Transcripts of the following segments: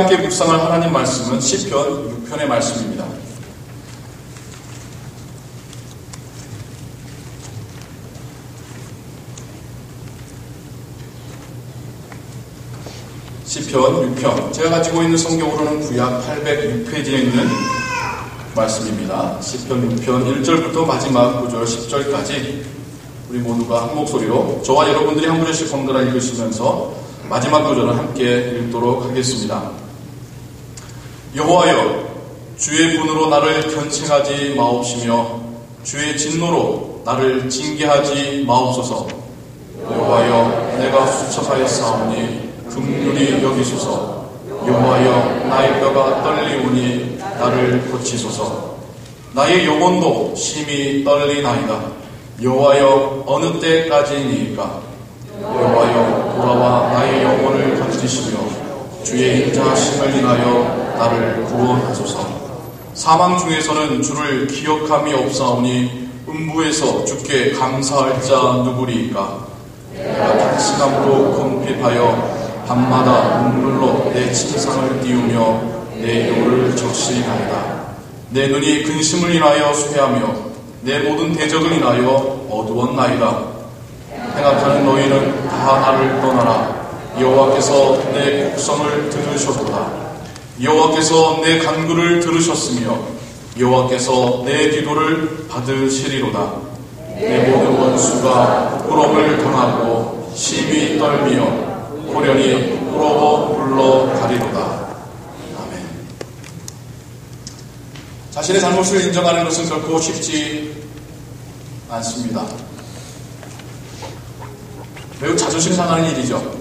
함께 묵상할 하나님 말씀은 시편 6편의 말씀입니다. 시편 6편 제가 가지고 있는 성경으로는 구약 806페이지에 있는 말씀입니다. 시편 6편 1절부터 마지막 9절 10절까지 우리 모두가 한 목소리로 저와 여러분들이 한 구절씩 번갈아 읽으시면서 마지막 구절을 함께 읽도록 하겠습니다. 여호와여 주의 분으로 나를 견책하지 마옵시며 주의 진노로 나를 징계하지 마옵소서. 여호와여 내가 수척하였사오니 긍휼히 여기소서. 여호와여 나의 뼈가 떨리오니 나를 고치소서. 나의 영혼도 심히 떨리나이다. 여호와여 어느 때까지니까? 여호와여 돌아와 나의 영혼을 건지시며 주의 인자심을 인하여 나를 구원하소서 사망 중에서는 주를 기억함이 없사오니 음부에서 주께 감사할 자 누구리이까 내가 단시감으로 궁핍하여 밤마다 눈물로 내 침상을 띄우며 내 요를 적시나이다. 내 눈이 근심을 인하여 쇠하며 내 모든 대적을 인하여 어두웠나이다. 생각하는 너희는 다 나를 떠나라. 여호와께서 내 곡성을 들으셨도다. 여호와께서 내 간구를 들으셨으며 여호와께서 내 기도를 받으시리로다. 내 모든 원수가 부끄러움을 당하고 심히 떨미어 고련히 부러워 물러가리로다. 아멘. 자신의 잘못을 인정하는 것은 결코 쉽지 않습니다. 매우 자존심 상하는 일이죠.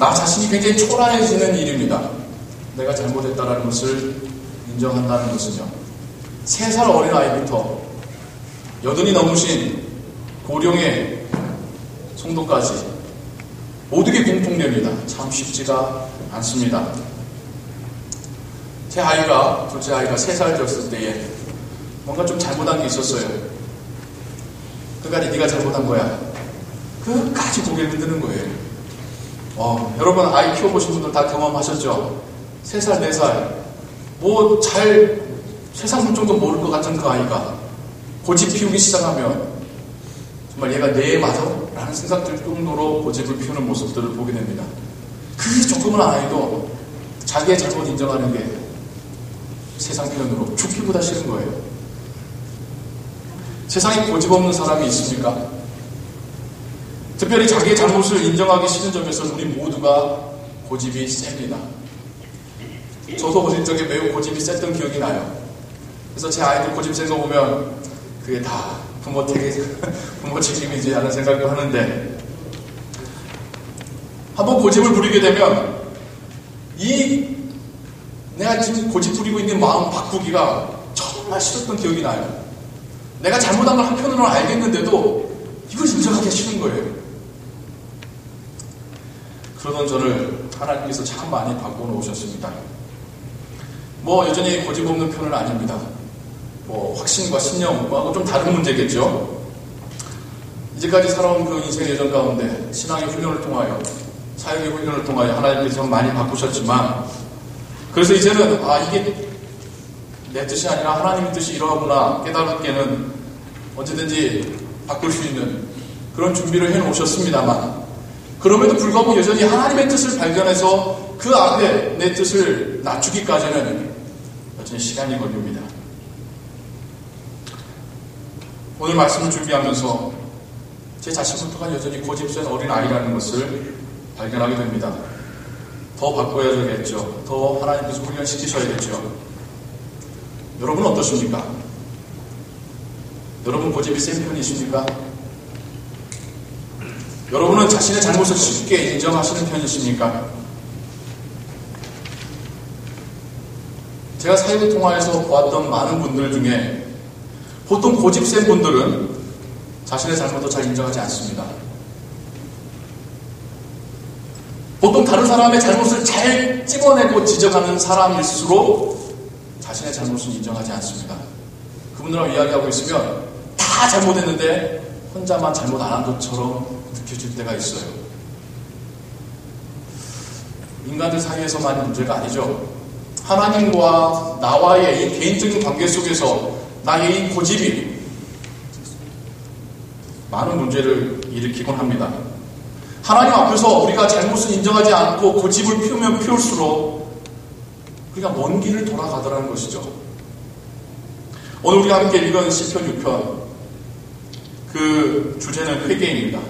나 자신이 굉장히 초라해지는 일입니다. 내가 잘못했다는 것을 인정한다는 것은요. 세살 어린 아이부터 여든이 넘으신 고령의 성도까지 모두게 공통됩니다. 참 쉽지가 않습니다. 제 아이가, 둘째 아이가 세살 되었을 때에 뭔가 좀 잘못한 게 있었어요. 그러니까 네가 잘못한 거야. 끝까지 고개를 흔드는 거예요. 어, 여러분 아이 키워보신 분들 다 경험하셨죠? 세 살, 네 살. 뭐 잘 세상 물정도 모를 것 같은 그 아이가 고집 피우기 시작하면 정말 얘가 내 맞아? 라는 생각 들 정도로 고집을 피우는 모습들을 보게 됩니다. 그 조그만 아이도 자기의 잘못 인정하는 게 세상 표현으로 죽기보다 싫은 거예요. 세상에 고집 없는 사람이 있습니까? 특별히 자기의 잘못을 인정하기 싫은 점에서 우리 모두가 고집이 셉니다. 저도 어릴 적에 매우 고집이 셌던 기억이 나요. 그래서 제 아이들 고집 센거 보면 그게 다 부모 책임, 부모 책임이지 않은 생각을 하는데 한번 고집을 부리게 되면 이 내가 지금 고집 부리고 있는 마음 바꾸기가 정말 싫었던 기억이 나요. 내가 잘못한 걸 한편으로는 알겠는데도 이걸 인정하기 싫은 거예요. 그러던 저를 하나님께서 참 많이 바꿔놓으셨습니다. 뭐 여전히 고집 없는 편은 아닙니다. 뭐 확신과 신념하고 뭐좀 다른 문제겠죠. 이제까지 살아온 그 인생의 여정 가운데 신앙의 훈련을 통하여 사역의 훈련을 통하여 하나님께서 많이 바꾸셨지만 그래서 이제는 아 이게 내 뜻이 아니라 하나님의 뜻이 이러하구나 깨달았게는 언제든지 바꿀 수 있는 그런 준비를 해놓으셨습니다만 그럼에도 불구하고 여전히 하나님의 뜻을 발견해서 그 앞에 내 뜻을 낮추기까지는 여전히 시간이 걸립니다. 오늘 말씀을 준비하면서 제 자신부터가 여전히 고집센 어린 아이라는 것을 발견하게 됩니다. 더 바꿔야겠죠. 더 하나님께서 훈련시키셔야겠죠. 여러분 어떠십니까? 여러분 고집이 센 편이십니까? 여러분은 자신의 잘못을 쉽게 인정하시는 편이십니까? 제가 사회를 통하여서 보았던 많은 분들 중에 보통 고집 센 분들은 자신의 잘못도 잘 인정하지 않습니다. 보통 다른 사람의 잘못을 잘 찍어내고 지적하는 사람일수록 자신의 잘못을 인정하지 않습니다. 그분들하고 이야기하고 있으면 다 잘못했는데 혼자만 잘못 안 한 것처럼 느껴질 때가 있어요. 인간들 사이에서만 문제가 아니죠. 하나님과 나와의 이 개인적인 관계 속에서 나의 이 고집이 많은 문제를 일으키곤 합니다. 하나님 앞에서 우리가 잘못을 인정하지 않고 고집을 피우면 피울수록 우리가 먼 길을 돌아가더라는 것이죠. 오늘 우리가 함께 읽은 시편 6편 그 주제는 회개입니다.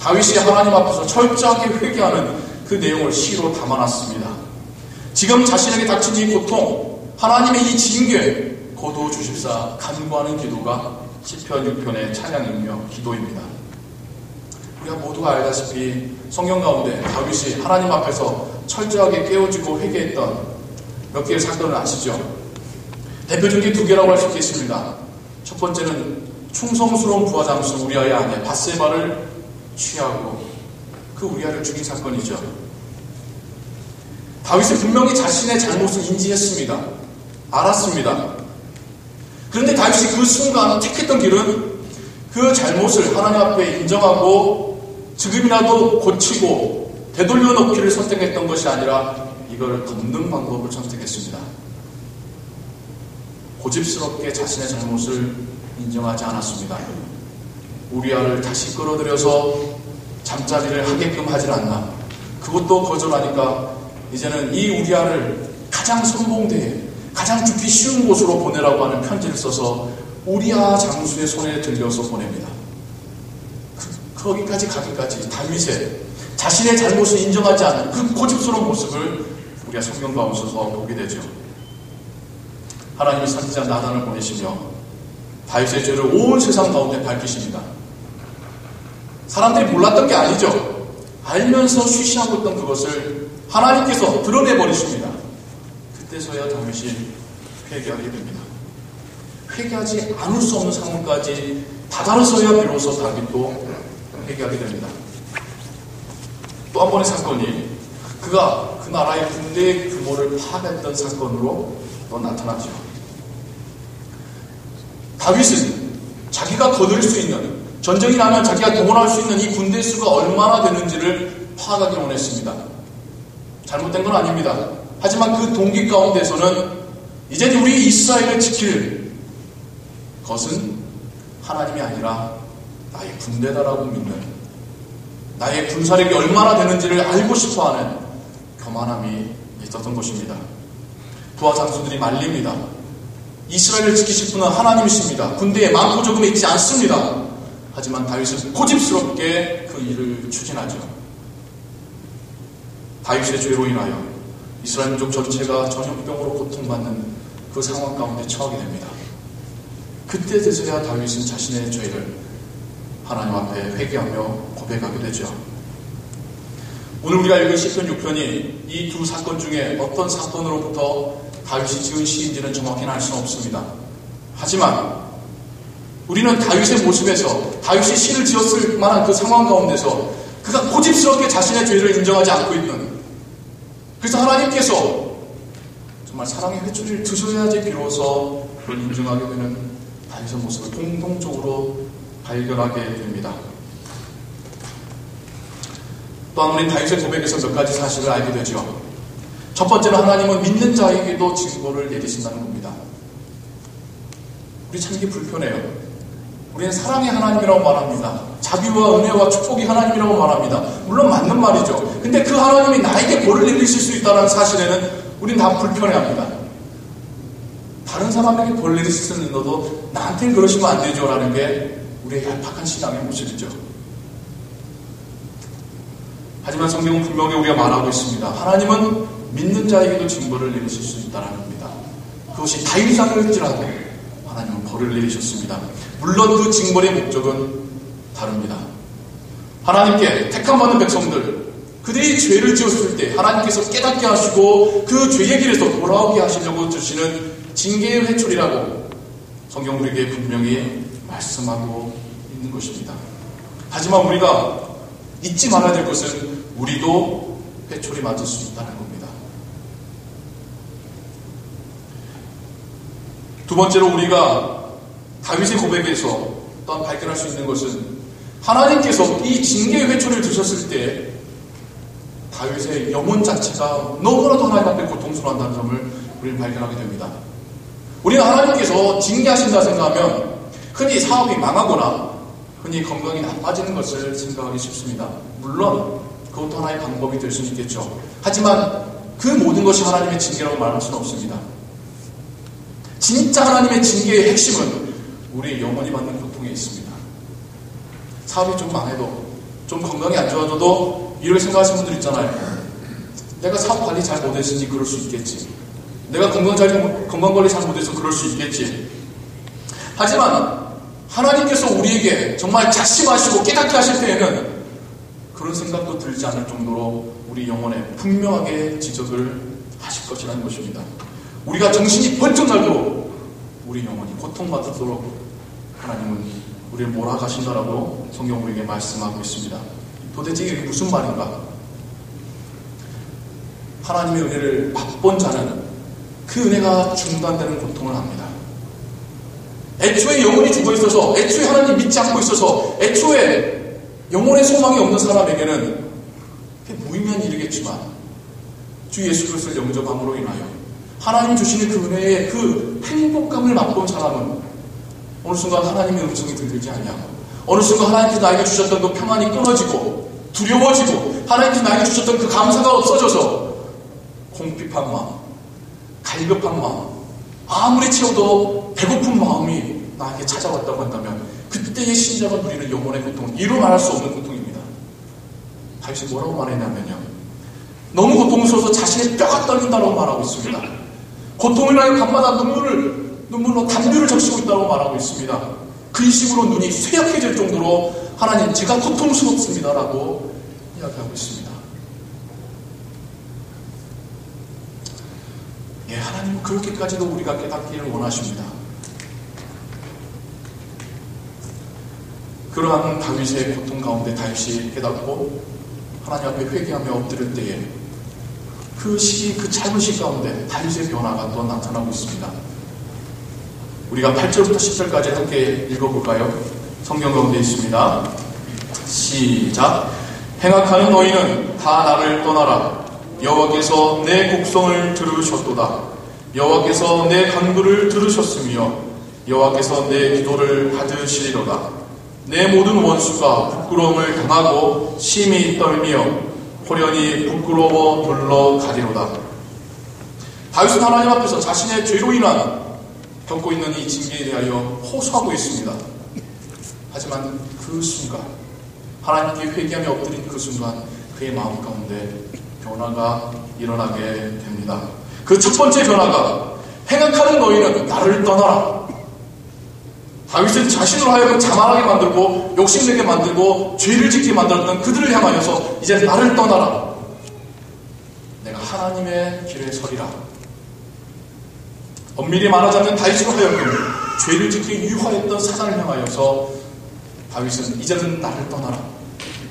다윗이 하나님 앞에서 철저하게 회개하는 그 내용을 시로 담아놨습니다. 지금 자신에게 닥친 이 고통, 하나님의 이 징계, 고도 주십사 간구하는 기도가 시편 6편의 찬양이며 기도입니다. 우리가 모두가 알다시피 성경 가운데 다윗이 하나님 앞에서 철저하게 깨어지고 회개했던 몇 개의 사건을 아시죠? 대표적인 두 개라고 할 수 있겠습니다. 첫 번째는 충성스러운 부하 장수 우리아의 아내 바세바를 취하고 그 우리아를 죽인 사건이죠. 다윗은 분명히 자신의 잘못을 인지했습니다. 알았습니다. 그런데 다윗이 그 순간 택했던 길은 그 잘못을 하나님 앞에 인정하고 지금이라도 고치고 되돌려 놓기를 선택했던 것이 아니라 이걸 덮는 방법을 선택했습니다. 고집스럽게 자신의 잘못을 인정하지 않았습니다. 우리아를 다시 끌어들여서 잠자리를 하게끔 하질 않나. 그것도 거절하니까 이제는 이 우리아를 가장 선봉대에 가장 죽기 쉬운 곳으로 보내라고 하는 편지를 써서 우리아 장수의 손에 들려서 보냅니다. 그, 거기까지 가기까지 다윗의 자신의 잘못을 인정하지 않는 그 고집스러운 모습을 우리가 성경 가운데서 보게 되죠. 하나님이 선지자 나단을 보내시며 다윗의 죄를 온 세상 가운데 밝히십니다. 사람들이 몰랐던 게 아니죠. 알면서 쉬쉬하고 있던 그것을 하나님께서 드러내버리십니다. 그때서야 다윗이 회개하게 됩니다. 회개하지 않을 수 없는 상황까지 다다르서야 비로소 다윗도 회개하게 됩니다. 또 한 번의 사건이 그가 그 나라의 군대의 규모를 파악했던 사건으로 또 나타나죠. 다윗은 자기가 거둘 수 있는 전쟁이 나면 자기가 동원할 수 있는 이 군대 수가 얼마나 되는지를 파악하기 원했습니다. 잘못된 건 아닙니다. 하지만 그 동기 가운데서는 이제 우리 이스라엘을 지킬 것은 하나님이 아니라 나의 군대다라고 믿는 나의 군사력이 얼마나 되는지를 알고 싶어하는 교만함이 있었던 것입니다. 부하 장수들이 말립니다. 이스라엘을 지키실 분은 하나님이십니다. 군대에 많고 적음에 있지 않습니다. 하지만 다윗은 고집스럽게 그 일을 추진하죠. 다윗의 죄로 인하여 이스라엘 민족 전체가 전염병으로 고통받는 그 상황 가운데 처하게 됩니다. 그때 되서야 다윗은 자신의 죄를 하나님 앞에 회개하며 고백하게 되죠. 오늘 우리가 읽은 시편 6편이 이 두 사건 중에 어떤 사건으로부터 다윗이 지은 시인지는 정확히는 알 수는 없습니다. 하지만 우리는 다윗의 모습에서 다윗이 시를 지었을 만한 그 상황 가운데서 그가 고집스럽게 자신의 죄를 인정하지 않고 있는 그래서 하나님께서 정말 사랑의 회초리를 드셔야지 비로소 그걸 인정하게 되는 다윗의 모습을 공동적으로 발견하게 됩니다. 또한 우리 다윗의 고백에서 몇 가지 사실을 알게 되죠. 첫 번째는 하나님은 믿는 자에게도 징벌을 내리신다는 겁니다. 우리 참 이게 불편해요. 우리는 사랑의 하나님이라고 말합니다. 자비와 은혜와 축복이 하나님이라고 말합니다. 물론 맞는 말이죠. 근데 그 하나님이 나에게 벌을 내리실 수 있다는 사실에는 우린 다 불편해합니다. 다른 사람에게 벌 내리실 수 있는데도 나한테는 그러시면 안 되죠. 라는 게 우리의 얄팍한 신앙의 모습이죠. 하지만 성경은 분명히 우리가 말하고 있습니다. 하나님은 믿는 자에게도 징벌을 내리실 수 있다는 겁니다. 그것이 다윗상일지라도 하나님은 벌을 내리셨습니다. 물론 그 징벌의 목적은 다릅니다. 하나님께 택함받는 백성들, 그들이 죄를 지었을 때 하나님께서 깨닫게 하시고 그 죄의 길에서 돌아오게 하시려고 주시는 징계의 회초리라고 성경 우리에게 분명히 말씀하고 있는 것입니다. 하지만 우리가 잊지 말아야 될 것은 우리도 회초리 맞을 수 있다는 겁니다. 두 번째로 우리가 다윗의 고백에서 또한 발견할 수 있는 것은 하나님께서 이 징계의 회초리를 두셨을 때 다윗의 영혼 자체가 너무나도 하나님 앞에 고통스러워한다는 점을 우리는 발견하게 됩니다. 우리는 하나님께서 징계하신다 생각하면 흔히 사업이 망하거나 흔히 건강이 나빠지는 것을 생각하기 쉽습니다. 물론 그것도 하나의 방법이 될 수는 있겠죠. 하지만 그 모든 것이 하나님의 징계라고 말할 수는 없습니다. 진짜 하나님의 징계의 핵심은 우리의 영혼이 받는 고통에 있습니다. 사업이 좀 망해도 좀 건강이 안 좋아져도 이렇게 생각하시는 분들 있잖아요. 내가 사업 관리 잘 못했으니 그럴 수 있겠지. 내가 건강 잘, 건강 관리 잘 못해서 그럴 수 있겠지. 하지만 하나님께서 우리에게 정말 작심하시고 깨닫게 하실 때에는 그런 생각도 들지 않을 정도로 우리 영혼에 분명하게 지적을 하실 것이라는 것입니다. 우리가 정신이 번쩍 날도 우리 영혼이 고통받도록 하나님은 우리를 몰아가신다라고 성경 우리에게 말씀하고 있습니다. 도대체 이게 무슨 말인가? 하나님의 은혜를 맛본 자는 그 은혜가 중단되는 고통을 합니다. 애초에 영혼이 죽어 있어서, 애초에 하나님 믿지 않고 있어서, 애초에 영혼의 소망이 없는 사람에게는 무의미한 일이겠지만, 주 예수 그리스도를 영접함으로 인하여 하나님 주시는 그 은혜의 그 행복감을 맛본 사람은 어느 순간 하나님의 음성이 들리지 않냐고 어느 순간 하나님께서 나에게 주셨던 그 평안이 끊어지고 두려워지고 하나님께서 나에게 주셨던 그 감사가 없어져서 공핍한 마음, 갈급한 마음, 아무리 채워도 배고픈 마음이 나에게 찾아왔다고 한다면 그때의 신자가 누리는 영혼의 고통은 이루 말할 수 없는 고통입니다. 다윗이 뭐라고 말했냐면요. 너무 고통스러워서 자신의 뼈가 떨린다고 말하고 있습니다. 고통을 하여 밤마다 눈물을 눈물로 담비를 적시고 있다고 말하고 있습니다. 근심으로 그 눈이 쇠약해질 정도로 하나님 제가 고통스럽습니다라고 이야기하고 있습니다. 예, 하나님은 그렇게까지도 우리가 깨닫기를 원하십니다. 그러한 다윗의 고통 가운데 다윗이 깨닫고 하나님 앞에 회개하며 엎드릴 때에 그 시기, 그 짧은 시기 가운데 다윗의 변화가 또 나타나고 있습니다. 우리가 8절부터 10절까지 함께 읽어볼까요? 성경 가운데 있습니다. 시작. 행악하는 너희는 다 나를 떠나라. 여호와께서 내 곡성을 들으셨도다. 여호와께서 내 간구를 들으셨으며 여호와께서 내 기도를 받으시리로다. 내 모든 원수가 부끄러움을 당하고 심히 떨며 호련히 부끄러워 둘러 가리로다. 다윗은 하나님 앞에서 자신의 죄로 인한 겪고 있는 이 징계에 대하여 호소하고 있습니다. 하지만 그 순간 하나님께 회개하며 엎드린 그 순간 그의 마음 가운데 변화가 일어나게 됩니다. 그 첫 번째 변화가 행악하는 너희는 나를 떠나라. 다윗은 자신으로 하여금 자만하게 만들고 욕심내게 만들고 죄를 짓게 만들었던 그들을 향하여서 이제 나를 떠나라. 내가 하나님의 길에 서리라. 엄밀히 말하자면 다윗으로 하여금 죄를 짓기 유화했던 사단을 향하여서 다윗은 이제는 나를 떠나라.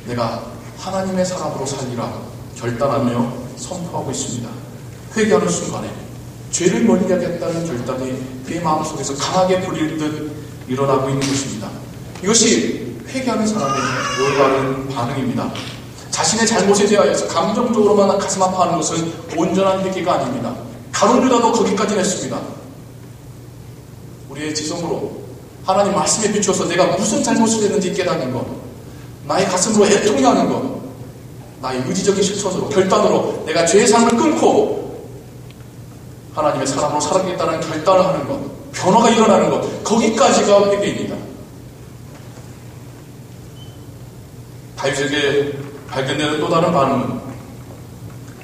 내가 하나님의 사람으로 살리라 결단하며 선포하고 있습니다. 회개하는 순간에 죄를 멀리 하겠다는 결단이 그의 마음속에서 강하게 불리듯 일어나고 있는 것입니다. 이것이 회개하는 사람의 올바른 반응입니다. 자신의 잘못에 대하여서 감정적으로만 가슴 아파하는 것은 온전한 회개가 아닙니다. 가론유다도 거기까지 했습니다. 우리의 지성으로 하나님 말씀에 비추어서 내가 무슨 잘못을 했는지 깨닫는 것, 나의 가슴으로 애통해하는 것, 나의 의지적인 실천으로 결단으로 내가 죄의 삶을 끊고 하나님의 사람으로 살아가겠다는 결단을 하는 것, 변화가 일어나는 것, 거기까지가 회개입니다. 다윗에게 발견되는 또 다른 반응은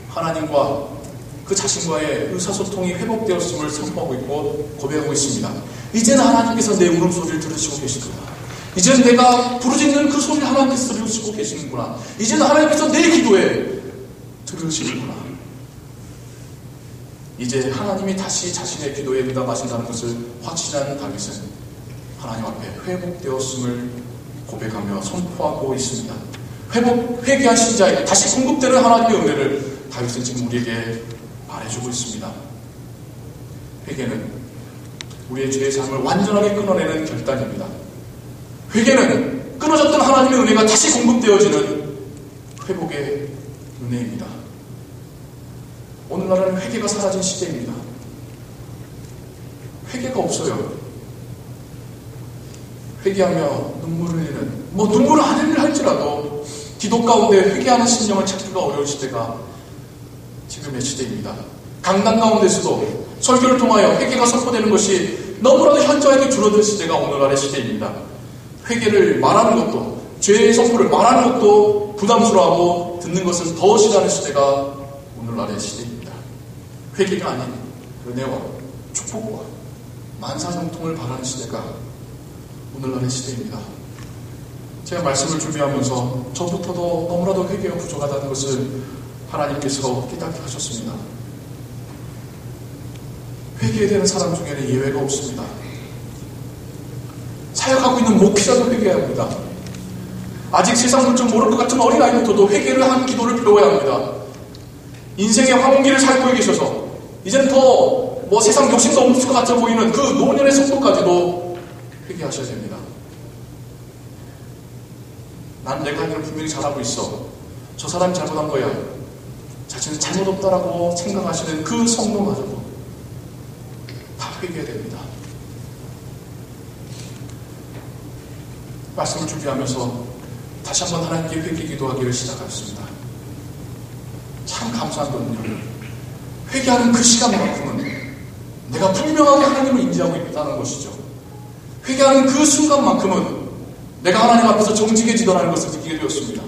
하나님과 그 자신과의 의사소통이 회복되었음을 선포하고 있고 고백하고 있습니다. 이제는 하나님께서 내 울음소리를 들으시고 계시구나. 이제는 내가 부르짖는 그 소리를 하나님께서 들으시고 계시는구나. 이제는 하나님께서 내 기도에 들으시는구나. 이제 하나님이 다시 자신의 기도에 응답하신다는 것을 확신한 다윗은 하나님 앞에 회복되었음을 고백하며 선포하고 있습니다. 회복, 회개한 신자에게 다시 공급되는 하나님의 은혜를 다윗은 지금 우리에게 말해주고 있습니다. 회개는 우리의 죄의 삶을 완전하게 끊어내는 결단입니다. 회개는 끊어졌던 하나님의 은혜가 다시 공급되어지는 회복의 은혜입니다. 오늘날은 회개가 사라진 시대입니다. 회개가 없어요. 회개하며 눈물을 흘리는, 뭐 눈물을 안 할지라도 기도 가운데 회개하는 심령을 찾기가 어려운 시대가 지금의 시대입니다. 강단 가운데서도 설교를 통하여 회개가 선포되는 것이 너무나도 현저하게 줄어든 시대가 오늘날의 시대입니다. 회개를 말하는 것도 죄의 선포를 말하는 것도 부담스러워하고 듣는 것을 더 싫어하는 시대가 오늘날의 시대입니다. 회개가 아닌 은혜와 축복과 만사형통을 바라는 시대가 오늘날의 시대입니다. 제가 말씀을 준비하면서 저부터도 너무나도 회개가 부족하다는 것을 하나님께서 깨닫게 하셨습니다. 회개되는 사람 중에는 예외가 없습니다. 사역하고 있는 목회자도 회개해야 합니다. 아직 세상 물좀 모를 것 같은 어린아이부터도 회개를 하는 기도를 배워야 합니다. 인생의 황혼기를 살고 계셔서 이제는 더 뭐 세상 욕심도 없을 것 같아 보이는 그 노년의 속도까지도 회개하셔야 됩니다. 난 내가 할 일을 분명히 잘하고 있어. 저 사람이 잘못한 거야. 자신은 잘못 없다라고 생각하시는 그 성도마저도 다 회개해야 됩니다. 말씀을 준비하면서 다시 한번 하나님께 회개 기도하기를 시작하였습니다. 참 감사한 거는요. 회개하는 그 시간만큼은 내가 분명하게 하나님을 인지하고 있다는 것이죠. 회개하는 그 순간만큼은 내가 하나님 앞에서 정직해지더라는 것을 느끼게 되었습니다.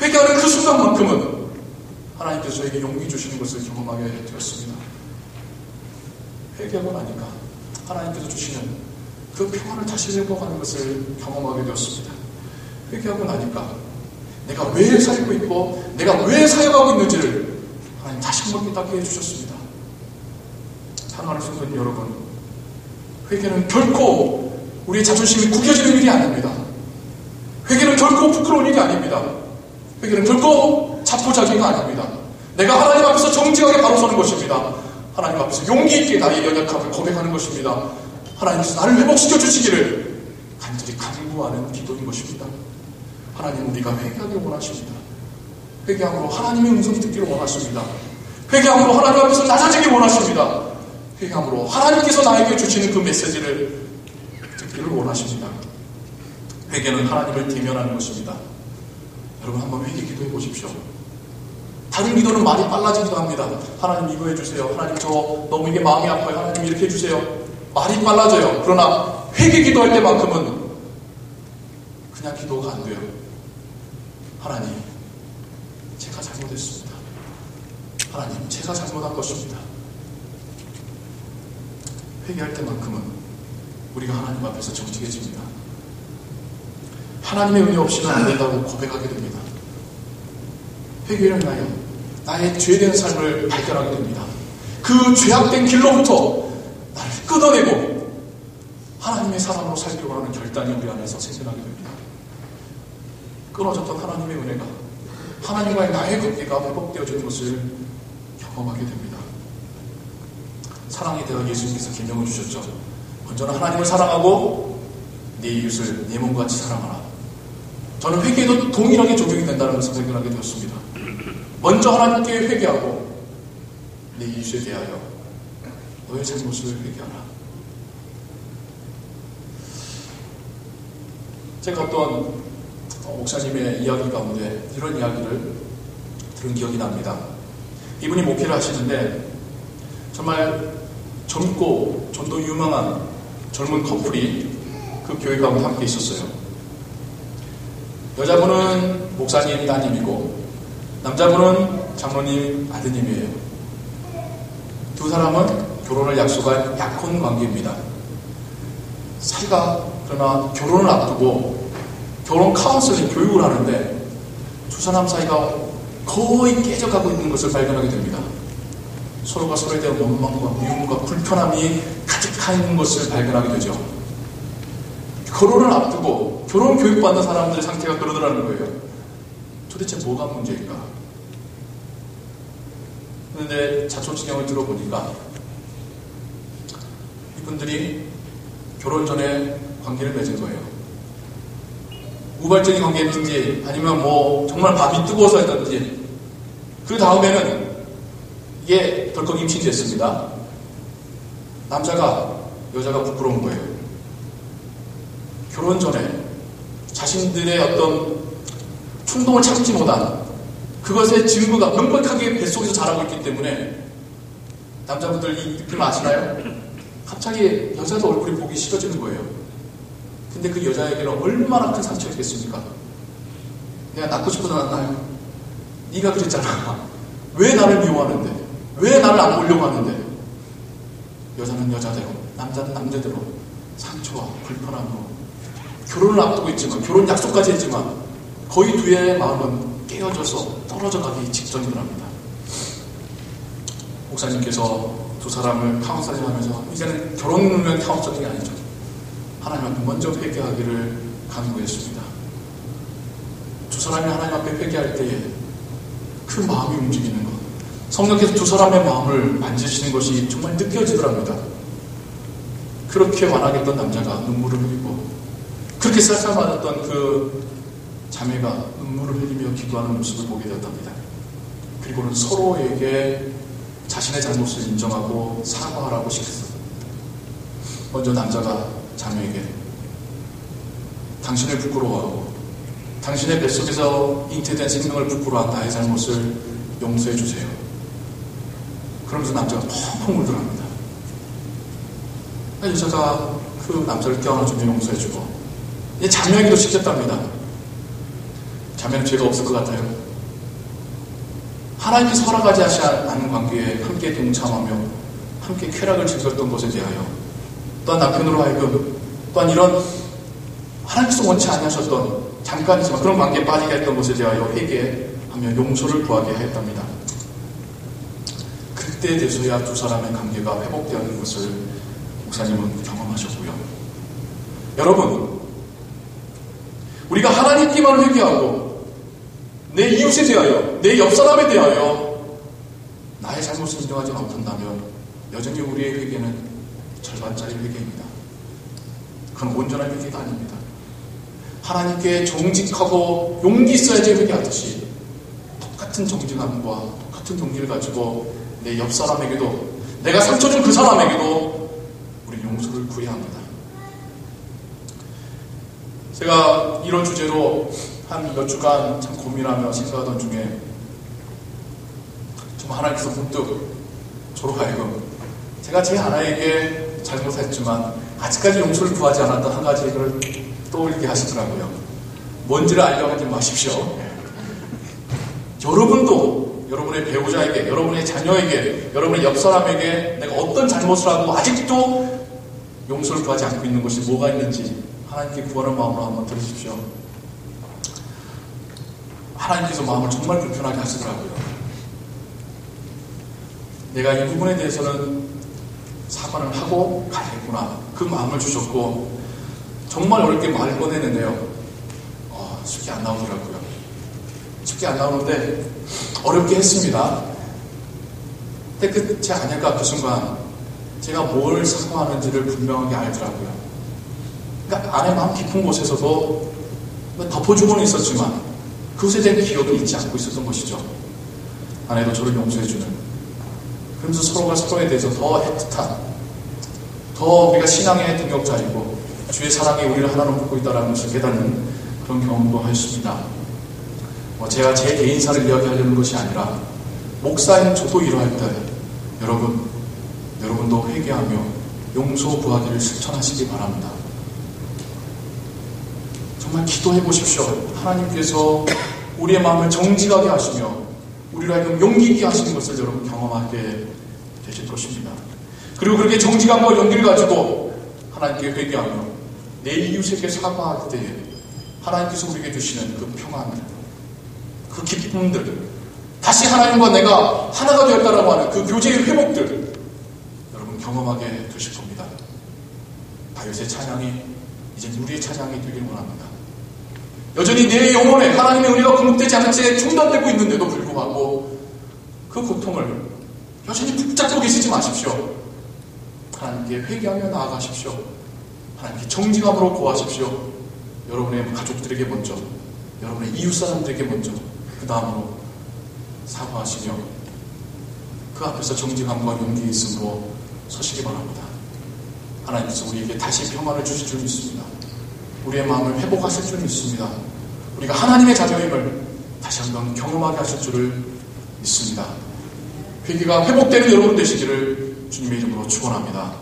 회개하는 그 순간만큼은 하나님께서 저에게 용기 주시는 것을 경험하게 되었습니다. 회개하고 나니까 하나님께서 주시는 그 평안을 다시 회복하는 것을 경험하게 되었습니다. 회개하고 나니까 내가 왜 살고 있고 내가 왜 사역하고 있는지를 하나님 다시 한번 깨닫게 해주셨습니다. 사랑하는 성도님 여러분 회개는 결코 우리의 자존심이 구겨지는 일이 아닙니다. 회개는 결코 부끄러운 일이 아닙니다. 회개는 결코 자포자기가 아닙니다. 내가 하나님 앞에서 정직하게 바로 서는 것입니다. 하나님 앞에서 용기 있게 나의 연약함을 고백하는 것입니다. 하나님께서 나를 회복시켜 주시기를 간절히 간구하는 기도인 것입니다. 하나님은 네가 회개하길 원하십니다. 회개함으로 하나님의 음성 듣기를 원하십니다. 회개함으로 하나님 앞에서 낮아지길 원하십니다. 회개함으로 하나님께서 나에게 주시는 그 메시지를 듣기를 원하십니다. 회개는 하나님을 대면하는 것입니다. 여러분 한번 회개 기도해 보십시오. 다른 기도는 말이 빨라지기도 합니다. 하나님 이거 해주세요. 하나님 저 너무 이게 마음이 아파요. 하나님 이렇게 해주세요. 말이 빨라져요. 그러나 회개 기도할 때만큼은 그냥 기도가 안 돼요. 하나님, 제가 잘못했습니다. 하나님, 제가 잘못한 것입니다. 회개할 때만큼은 우리가 하나님 앞에서 정직해집니다. 하나님의 은혜 없이는 안 된다고 고백하게 됩니다. 회개를 위하여 나의 죄된 삶을 발견하게 됩니다. 그 죄악된 길로부터 나를 끊어내고 하나님의 사람으로 살기로 하는 결단이 우리 안에서 생겨나게 됩니다. 끊어졌던 하나님의 은혜가 하나님과의 나의 관계가 회복되어지는 것을 경험하게 됩니다. 사랑에 대한 예수님께서 개명을 주셨죠. 먼저는 하나님을 사랑하고 내 이웃을 내 몸같이 사랑하라. 저는 회개도 동일하게 적용이 된다는 것을 발견하게 되었습니다. 먼저 하나님께 회개하고 내 이웃에 대하여 너의 잘못을 회개하라. 제가 어떤 목사님의 이야기 가운데 이런 이야기를 들은 기억이 납니다. 이분이 목회를 하시는데 정말 젊고 전도 유망한 젊은 커플이 그 교회 가운데 함께 있었어요. 여자분은 목사님 따님이고 남자분은 장로님 아드님이에요. 두 사람은 결혼을 약속한 약혼 관계입니다. 사이가 그러나 결혼을 앞두고 결혼 카운슬링 교육을 하는데 두 사람 사이가 거의 깨져가고 있는 것을 발견하게 됩니다. 서로가 서로에 대한 원망과 미움과 불편함이 가득하 있는 것을 발견하게 되죠. 결혼을 앞두고 결혼 교육받는 사람들의 상태가 그러더라는 거예요. 도대체 뭐가 문제일까? 그런데 자초지경을 들어보니까 이분들이 결혼 전에 관계를 맺은 거예요. 우발적인 관계였든지 아니면 뭐 정말 밥이 뜨거워서 했든지 그 다음에는 이게 덜컥 임신됐습니다. 남자가 여자가 부끄러운 거예요. 결혼 전에 자신들의 어떤 충동을 참지 못한 그것의 증거가 명백하게 뱃속에서 자라고 있기 때문에 남자분들 이 느낌 아시나요? 갑자기 여자도 얼굴이 보기 싫어지는 거예요. 근데 그 여자에게는 얼마나 큰 상처였겠습니까? 내가 낳고 싶어서 낳나요? 네가 그랬잖아. 왜 나를 미워하는데? 왜 나를 안 보려고 하는데? 여자는 여자대로, 남자는 남자대로 상처와 불편함으로 결혼을 앞두고 있지만, 결혼 약속까지 했지만, 거의 두의 마음은 깨어져서 떨어져 가기 직전이더랍니다. 목사님께서 두 사람을 카운셀링 하면서 이제는 결혼을 카운셀링이 아니죠. 하나님 앞에 먼저 회개하기를 강구했습니다. 두 사람이 하나님 앞에 회개할 때에 그 마음이 움직이는 것. 성령께서 두 사람의 마음을 만지시는 것이 정말 느껴지더랍니다. 그렇게 완악했던 남자가 눈물을 흘리고 그렇게 쌀쌀맞았던 그 자매가 눈물을 흘리며 기도하는 모습을 보게 되었답니다. 그리고는 서로에게 자신의 잘못을 인정하고 사과하라고 시켰습니다. 먼저 남자가 자매에게 당신을 부끄러워하고 당신의 뱃속에서 잉태된 생명을 부끄러워한 나의 잘못을 용서해 주세요. 그러면서 남자가 펑펑 울더랍니다. 여자가 그 남자를 껴안아주며 용서해주고 자매에게도 시켰답니다. 자매는 죄가 없을 것 같아요. 하나님께서 허락하지 하지 않은 관계에 함께 동참하며 함께 쾌락을 즐겼던 것에 대하여 또한 남편으로 하여금 또한 이런 하나님께서 원치 아니하셨던 잠깐이지만 그런 관계에 빠지게 했던 것에 대하여 회개하며 용서를 구하게 하였답니다. 그때 돼서야 두 사람의 관계가 회복되는 것을 목사님은 경험하셨고요. 여러분, 우리가 하나님께만 회개하고 내 이웃에 대하여, 내 옆 사람에 대하여 나의 잘못을 인정하지 못한다면 여전히 우리의 회개는 절반짜리 회개입니다. 그건 온전한 회개가 아닙니다. 하나님께 정직하고 용기 있어야지 회개하듯이 똑같은 정직함과 똑같은 용기를 가지고 내 옆 사람에게도 내가 상처 준 그 사람에게도 우리 용서를 구해야 합니다. 제가 이런 주제로 한 몇 주간 참 고민하며 생각하던 중에 좀 하나님께서 문득 저로 하여금 제가 제 하나에게 잘못했지만 아직까지 용서를 구하지 않았던 한 가지 를 떠올리게 하시더라고요. 뭔지를 알려고 하지 마십시오. 여러분도 여러분의 배우자에게, 여러분의 자녀에게, 여러분의 옆 사람에게 내가 어떤 잘못을 하고 아직도 용서를 구하지 않고 있는 것이 뭐가 있는지 하나님께 구하는 마음으로 한번 들으십시오. 하나님께서 마음을 정말 불편하게 하시더라고요. 내가 이 부분에 대해서는 사과를 하고 가야겠구나. 그 마음을 주셨고, 정말 어렵게 말을 꺼내는데요. 어, 쉽게 안 나오더라고요. 쉽게 안 나오는데, 어렵게 했습니다. 근데 그, 제 아내가 그 순간, 제가 뭘 사과하는지를 분명하게 알더라고요. 그러니까 아내 마음 깊은 곳에서도 덮어주고는 있었지만, 그것에 대한 기억이 있지 않고 있었던 것이죠. 아내도 저를 용서해주는. 그러면서 서로가 서로에 대해서 더 애틋한, 더 우리가 신앙의 등력자이고, 주의 사랑이 우리를 하나로 묶고 있다는 것을 깨닫는 그런 경험도 하였습니다. 뭐 제가 제 개인사를 이야기하려는 것이 아니라, 목사인 저도 이러할 때, 여러분, 여러분도 회개하며 용서 구하기를 실천하시기 바랍니다. 정말 기도해 보십시오. 하나님께서 우리의 마음을 정직하게 하시며 우리를 하여금 용기 있게 하시는 것을 여러분 경험하게 되실 것입니다. 그리고 그렇게 정직함과 용기를 가지고 하나님께 회개하며 내 이웃에게 사과할 때에 하나님께서 우리에게 주시는 그 평안, 그 기쁨들, 다시 하나님과 내가 하나가 되었다라고 하는 그 교제의 회복들 여러분 경험하게 되실 겁니다. 다윗의 찬양이 이제 우리의 찬양이 되길 원합니다. 여전히 내 영혼에 하나님의 은혜가 공급되지 않은 채 중단되고 있는데도 불구하고 그 고통을 여전히 붙잡고 계시지 마십시오. 하나님께 회개하며 나아가십시오. 하나님께 정직함으로 구하십시오. 여러분의 가족들에게 먼저, 여러분의 이웃 사람들에게 먼저, 그 다음으로 사과하시며 그 앞에서 정직함과 용기 있음으로 서시기 바랍니다. 하나님께서 우리에게 다시 평화를 주실 줄 믿습니다. 우리의 마음을 회복하실 줄 믿습니다. 우리가 하나님의 자녀임을 다시 한번 경험하게 하실 줄을 믿습니다. 회개가 회복되는 여러분 되시기를 주님의 이름으로 축원합니다.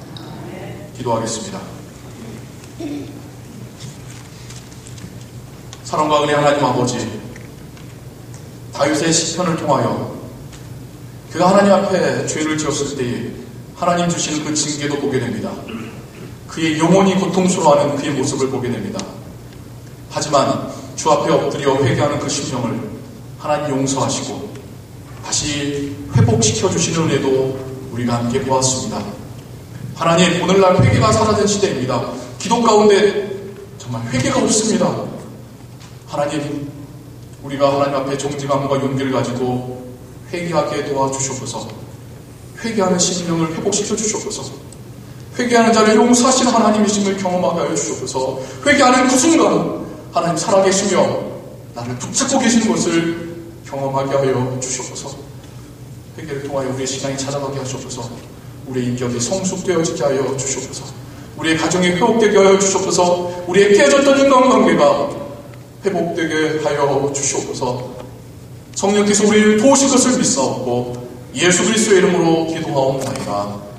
기도하겠습니다. 사랑과 은혜 하나님 아버지 다윗의 시편을 통하여 그 하나님 앞에 죄를 지었을 때에 하나님 주시는 그 징계도 보게 됩니다. 그의 영혼이 고통스러워하는 그의 모습을 보게 됩니다. 하지만 주 앞에 엎드려 회개하는 그 심령을 하나님 용서하시고 다시 회복시켜 주시는 은혜도 우리가 함께 보았습니다. 하나님 오늘날 회개가 사라진 시대입니다. 기도 가운데 정말 회개가 없습니다. 하나님 우리가 하나님 앞에 정직함과 용기를 가지고 회개하게 도와주시옵소서. 회개하는 심령을 회복시켜 주시옵소서. 회개하는 자를 용서하시는 하나님이심을 경험하게 하여 주시옵소서. 회개하는 그 순간 하나님 살아계시며 나를 붙잡고 계시는 것을 경험하게 하여 주시옵소서. 회개를 통하여 우리의 신앙이 찾아가게 하시옵소서. 우리의 인격이 성숙되어지게 하여 주시옵소서. 우리의 가정이 회복되게 하여 주시옵소서. 우리의 깨졌던 인간관계가 회복되게 하여 주시옵소서. 성령께서 우리를 도우실 것을 믿사옵고 예수 그리스도의 이름으로 기도하옵나이다.